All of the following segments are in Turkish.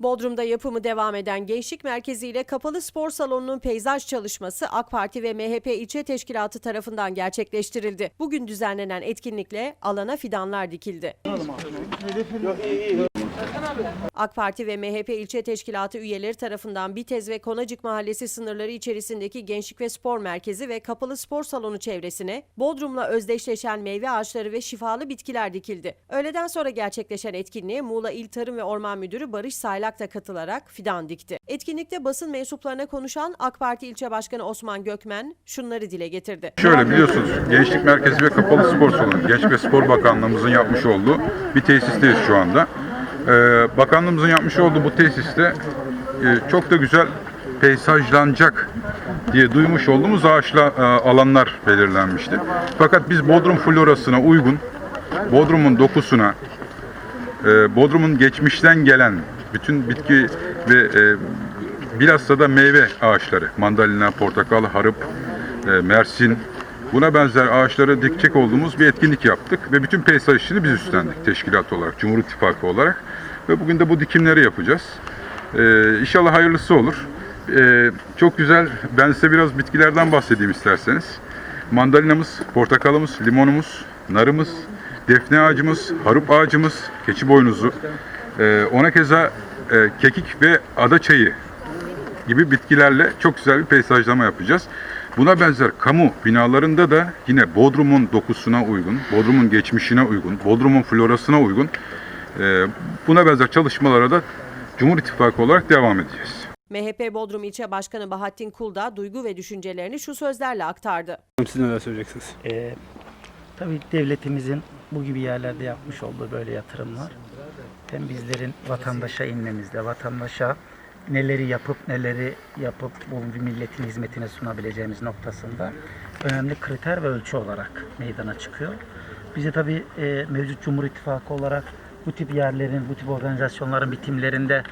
Bodrum'da yapımı devam eden Gençlik Merkezi ile Kapalı Spor Salonu'nun peyzaj çalışması AK Parti ve MHP ilçe teşkilatı tarafından gerçekleştirildi. Bugün düzenlenen etkinlikle alana fidanlar dikildi. AK Parti ve MHP ilçe teşkilatı üyeleri tarafından Bitez ve Konacık Mahallesi sınırları içerisindeki Gençlik ve Spor Merkezi ve Kapalı Spor Salonu çevresine Bodrum'la özdeşleşen meyve ağaçları ve şifalı bitkiler dikildi. Öğleden sonra gerçekleşen etkinliğe Muğla İl Tarım ve Orman Müdürü Barış Saylak da katılarak fidan dikti. Etkinlikte basın mensuplarına konuşan AK Parti İlçe Başkanı Osman Gökmen şunları dile getirdi. Şöyle biliyorsunuz Gençlik Merkezi ve Kapalı Spor Salonu Genç ve Spor Bakanlığımızın yapmış olduğu bir tesisteyiz şu anda. Ee, bakanlığımızın yapmış olduğu bu tesiste e, çok da güzel peyzajlanacak diye duymuş olduğumuz ağaçla e, alanlar belirlenmişti. Fakat biz Bodrum florasına uygun, Bodrum'un dokusuna, e, Bodrum'un geçmişten gelen bütün bitki ve e, bilhassa da meyve ağaçları, mandalina, portakal, harıp, mersin, buna benzer ağaçlara dikecek olduğumuz bir etkinlik yaptık ve bütün peyzaj işini biz üstlendik teşkilat olarak, Cumhur İttifakı olarak ve bugün de bu dikimleri yapacağız. E, inşallah hayırlısı olur. E, çok güzel, ben size biraz bitkilerden bahsedeyim isterseniz. Mandalinamız, portakalımız, limonumuz, narımız, defne ağacımız, harup ağacımız, keçi boynuzu, e, ona keza e, kekik ve ada çayı gibi bitkilerle çok güzel bir peyzajlama yapacağız. Buna benzer kamu binalarında da yine Bodrum'un dokusuna uygun, Bodrum'un geçmişine uygun, Bodrum'un florasına uygun e, buna benzer çalışmalara da Cumhur İttifakı olarak devam edeceğiz. MHP Bodrum İlçe Başkanı Bahattin Kulda duygu ve düşüncelerini şu sözlerle aktardı. Siz neler söyleyeceksiniz? Ee, tabii devletimizin bu gibi yerlerde yapmış olduğu böyle yatırımlar hem bizlerin vatandaşa inmemizde, vatandaşa neleri yapıp neleri yapıp bu milletin hizmetine sunabileceğimiz noktasında önemli kriter ve ölçü olarak meydana çıkıyor. Bize tabii e, mevcut Cumhur İttifakı olarak bu tip yerlerin, bu tip organizasyonların bitimlerinde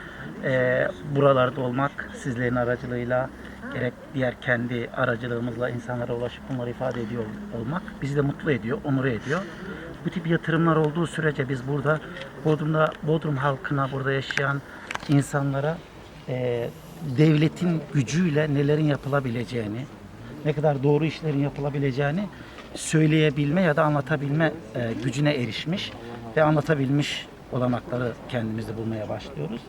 e, buralarda olmak, sizlerin aracılığıyla gerek diğer kendi aracılığımızla insanlara ulaşıp bunları ifade ediyor olmak bizi de mutlu ediyor, onur ediyor. Bu tip yatırımlar olduğu sürece biz burada Bodrum'da Bodrum halkına, burada yaşayan insanlara e, devletin gücüyle nelerin yapılabileceğini, ne kadar doğru işlerin yapılabileceğini söyleyebilme ya da anlatabilme e, gücüne erişmiş ve anlatabilmiş olanakları kendimizde bulmaya başlıyoruz.